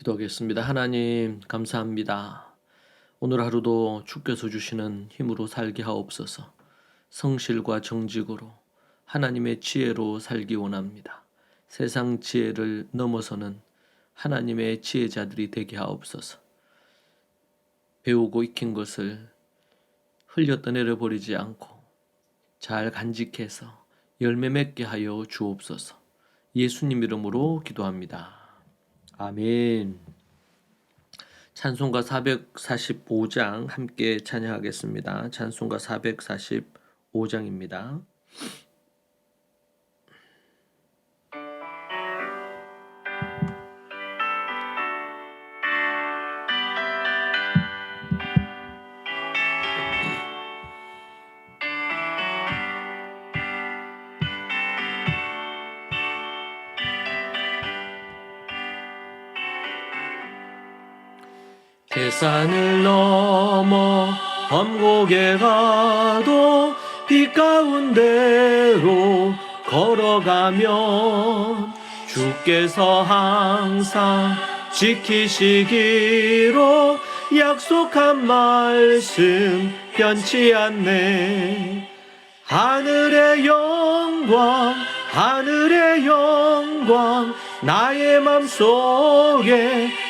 기도하겠습니다. 하나님, 감사합니다. 오늘 하루도 주께서 주시는 힘으로 살게 하옵소서. 성실과 정직으로 하나님의 지혜로 살기 원합니다. 세상 지혜를 넘어서는 하나님의 지혜자들이 되게 하옵소서. 배우고 익힌 것을 흘려 떠내려 버리지 않고 잘 간직해서 열매 맺게 하여 주옵소서. 예수님 이름으로 기도합니다. 아멘. 찬송가 445장 함께 찬양하겠습니다. 찬송가 445장입니다. 계산을 넘어 범곡에 가도 빛 가운데로 걸어가면 주께서 항상 지키시기로 약속한 말씀 변치 않네. 하늘의 영광 하늘의 영광 나의 맘속에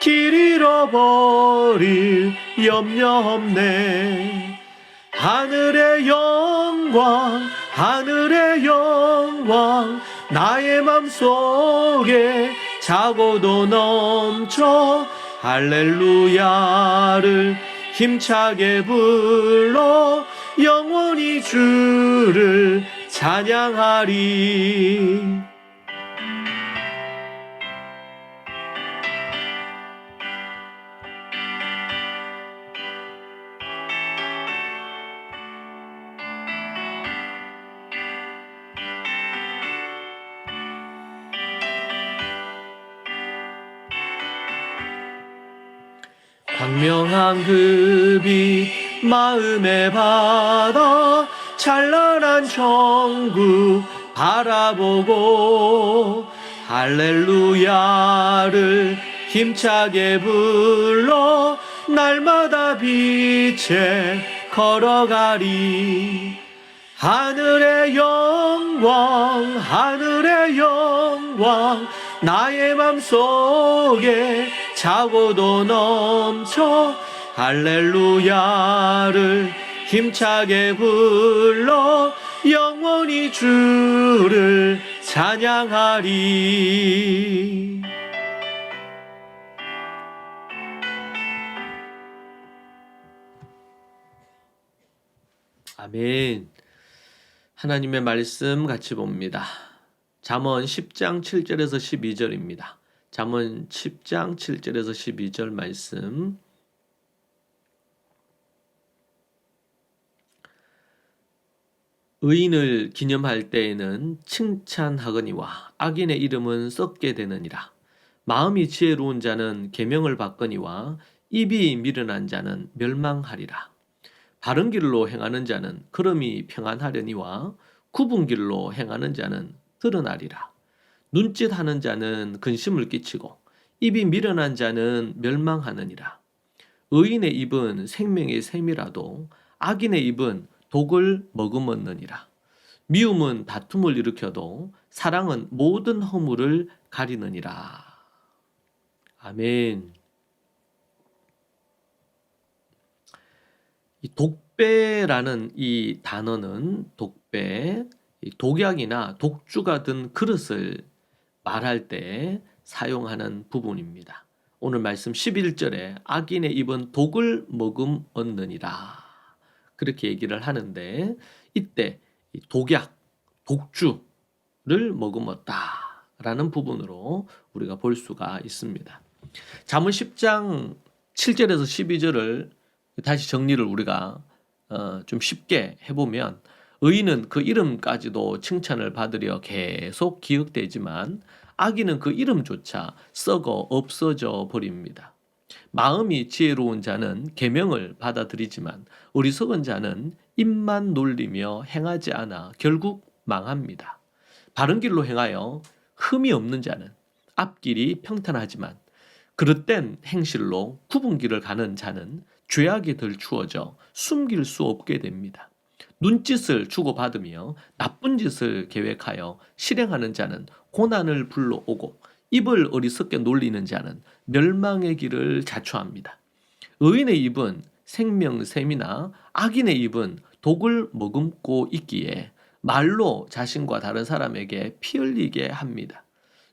길 잃어버릴 염려 없네. 하늘의 영광 하늘의 영광 나의 맘속에 자고도 넘쳐 할렐루야를 힘차게 불러 영원히 주를 찬양하리 광명한 그빛 마음에 받아 찬란한 천국 바라보고 할렐루야를 힘차게 불러 날마다 빛에 걸어가리. 하늘의 영광 하늘의 영광 나의 맘속에 자고도 넘쳐 할렐루야를 힘차게 불러 영원히 주를 찬양하리 아멘. 하나님의 말씀 같이 봅니다. 잠언 10장 7절에서 12절입니다. 잠언 10장 7절에서 12절 말씀 의인을 기념할 때에는 칭찬하거니와 악인의 이름은 썩게 되느니라. 마음이 지혜로운 자는 계명을 받거니와 입이 미련한 자는 멸망하리라. 바른 길로 행하는 자는 걸음이 평안하려니와 굽은 길로 행하는 자는 드러나리라. 눈짓하는 자는 근심을 끼치고 입이 미련한 자는 멸망하느니라. 의인의 입은 생명의 샘이라도 악인의 입은 독을 머금었느니라. 미움은 다툼을 일으켜도 사랑은 모든 허물을 가리느니라. 아멘. 이 독배라는 이 단어는 독배, 이 독약이나 독주가 든 그릇을 말할 때 사용하는 부분입니다. 오늘 말씀 11절에 악인의 입은 독을 머금었느니라. 그렇게 얘기를 하는데 이때 이 독약, 독주를 머금었다라는 부분으로 우리가 볼 수가 있습니다. 잠언 10장 7절에서 12절을 다시 정리를 우리가 어, 좀 쉽게 해보면 의인은 그 이름까지도 칭찬을 받으려 계속 기억되지만 악인은 그 이름조차 썩어 없어져 버립니다. 마음이 지혜로운 자는 계명을 받아들이지만 어리석은 자는 입만 놀리며 행하지 않아 결국 망합니다. 바른 길로 행하여 흠이 없는 자는 앞길이 평탄하지만 그릇된 행실로 굽은 길을 가는 자는 죄악이 덜 추워져 숨길 수 없게 됩니다. 눈짓을 주고받으며 나쁜 짓을 계획하여 실행하는 자는 고난을 불러오고 입을 어리석게 놀리는 자는 멸망의 길을 자초합니다. 의인의 입은 생명샘이나 악인의 입은 독을 머금고 있기에 말로 자신과 다른 사람에게 피 흘리게 합니다.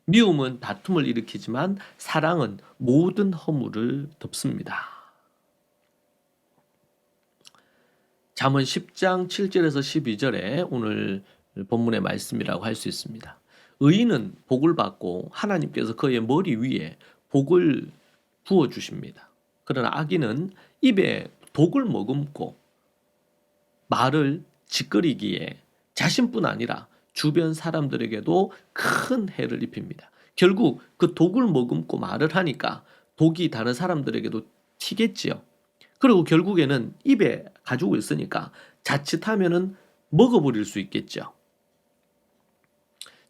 미움은 다툼을 일으키지만 사랑은 모든 허물을 덮습니다. 잠언 10장 7절에서 12절에 오늘 본문의 말씀이라고 할 수 있습니다. 의인은 복을 받고 하나님께서 그의 머리 위에 복을 부어 주십니다. 그러나 악인은 입에 독을 머금고 말을 짓거리기에 자신뿐 아니라 주변 사람들에게도 큰 해를 입힙니다. 결국 그 독을 머금고 말을 하니까 독이 다른 사람들에게도 튀겠지요. 그리고 결국에는 입에 가지고 있으니까 자칫하면은 먹어버릴 수 있겠죠.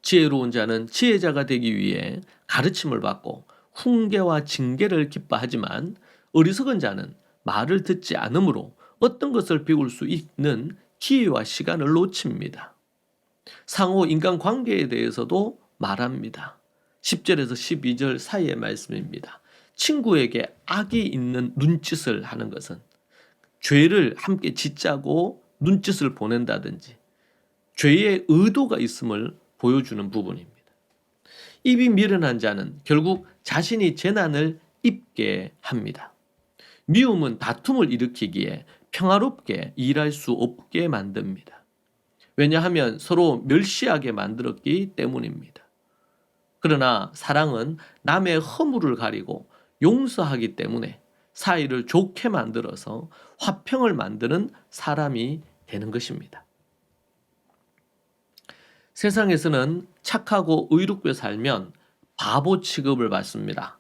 지혜로운 자는 지혜자가 되기 위해 가르침을 받고 훈계와 징계를 기뻐하지만 어리석은 자는 말을 듣지 않으므로 어떤 것을 배울 수 있는 기회와 시간을 놓칩니다. 상호 인간 관계에 대해서도 말합니다. 10절에서 12절 사이의 말씀입니다. 친구에게 악이 있는 눈짓을 하는 것은 죄를 함께 짓자고 눈짓을 보낸다든지 죄의 의도가 있음을 보여주는 부분입니다. 입이 미련한 자는 결국 자신이 재난을 입게 합니다. 미움은 다툼을 일으키기에 평화롭게 일할 수 없게 만듭니다. 왜냐하면 서로 멸시하게 만들었기 때문입니다. 그러나 사랑은 남의 허물을 가리고 용서하기 때문에 사이를 좋게 만들어서 화평을 만드는 사람이 되는 것입니다. 세상에서는 착하고 의롭게 살면 바보 취급을 받습니다.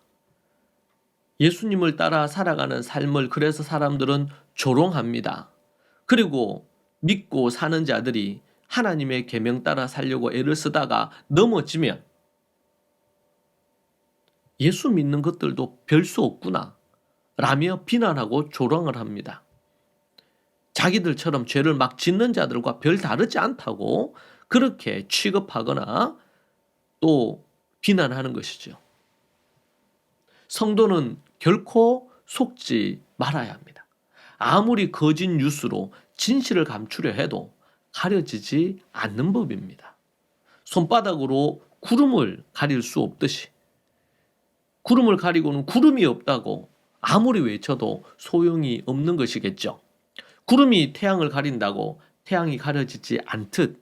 예수님을 따라 살아가는 삶을 그래서 사람들은 조롱합니다. 그리고 믿고 사는 자들이 하나님의 계명 따라 살려고 애를 쓰다가 넘어지면 예수 믿는 것들도 별 수 없구나 라며 비난하고 조롱을 합니다. 자기들처럼 죄를 막 짓는 자들과 별 다르지 않다고 그렇게 취급하거나 또 비난하는 것이죠. 성도는 결코 속지 말아야 합니다. 아무리 거짓 뉴스로 진실을 감추려 해도 가려지지 않는 법입니다. 손바닥으로 구름을 가릴 수 없듯이 구름을 가리고는 구름이 없다고 아무리 외쳐도 소용이 없는 것이겠죠. 구름이 태양을 가린다고 태양이 가려지지 않듯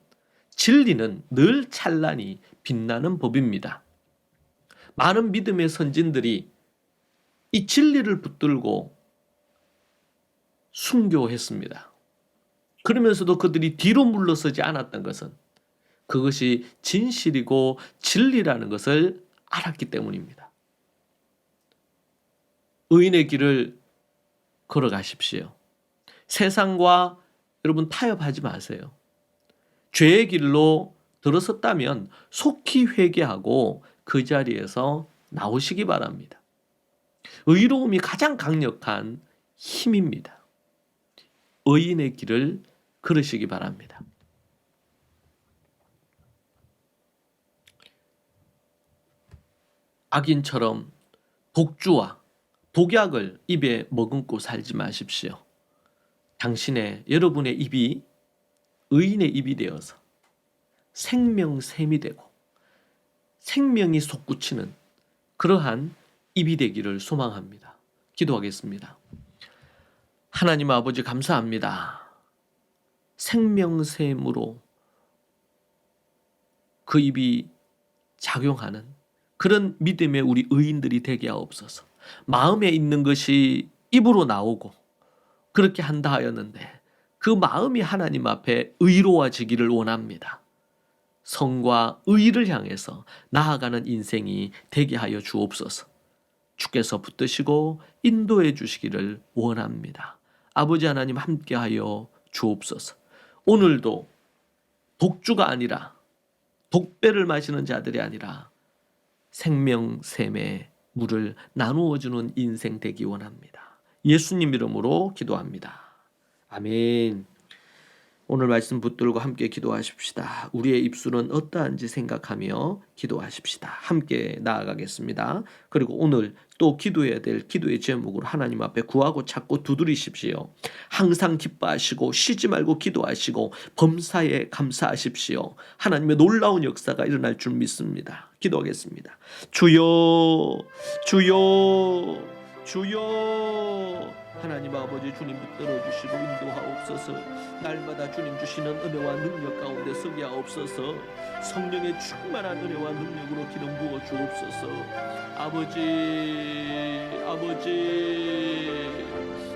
진리는 늘 찬란히 빛나는 법입니다. 많은 믿음의 선진들이 이 진리를 붙들고 순교했습니다. 그러면서도 그들이 뒤로 물러서지 않았던 것은 그것이 진실이고 진리라는 것을 알았기 때문입니다. 의인의 길을 걸어가십시오. 세상과 여러분 타협하지 마세요. 죄의 길로 들어섰다면 속히 회개하고 그 자리에서 나오시기 바랍니다. 의로움이 가장 강력한 힘입니다. 의인의 길을 걸으시기 바랍니다. 악인처럼 독주와 독약을 입에 머금고 살지 마십시오. 당신의 여러분의 입이 의인의 입이 되어서 생명샘이 되고 생명이 솟구치는 그러한 입이 되기를 소망합니다. 기도하겠습니다. 하나님 아버지 감사합니다. 생명샘으로 그 입이 작용하는 그런 믿음의 우리 의인들이 되게 하옵소서. 마음에 있는 것이 입으로 나오고 그렇게 한다 하였는데 그 마음이 하나님 앞에 의로워지기를 원합니다. 성과 의를 향해서 나아가는 인생이 되게 하여 주옵소서. 주께서 붙드시고 인도해 주시기를 원합니다. 아버지 하나님 함께 하여 주옵소서. 오늘도 독주가 아니라 독배를 마시는 자들이 아니라 생명샘의 물을 나누어 주는 인생 되기 원합니다. 예수님 이름으로 기도합니다. 아멘. 오늘 말씀 붙들고 함께 기도하십시다. 우리의 입술은 어떠한지 생각하며 기도하십시다. 함께 나아가겠습니다. 그리고 오늘 또 기도해야 될 기도의 제목으로 하나님 앞에 구하고 찾고 두드리십시오. 항상 기뻐하시고 쉬지 말고 기도하시고 범사에 감사하십시오. 하나님의 놀라운 역사가 일어날 줄 믿습니다. 기도하겠습니다. 주여, 주여, 주여. 하나님 아버지 주님 붙들어 주시고 인도하옵소서. 날마다 주님 주시는 은혜와 능력 가운데 서게 하옵소서. 성령의 충만한 은혜와 능력으로 기름 부어 주옵소서. 아버지 아버지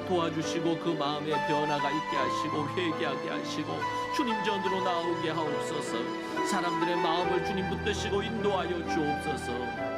도와주시고 그 마음의 변화가 있게 하시고 회개하게 하시고 주님 전으로 나오게 하옵소서. 사람들의 마음을 주님 붙드시고 인도하여 주옵소서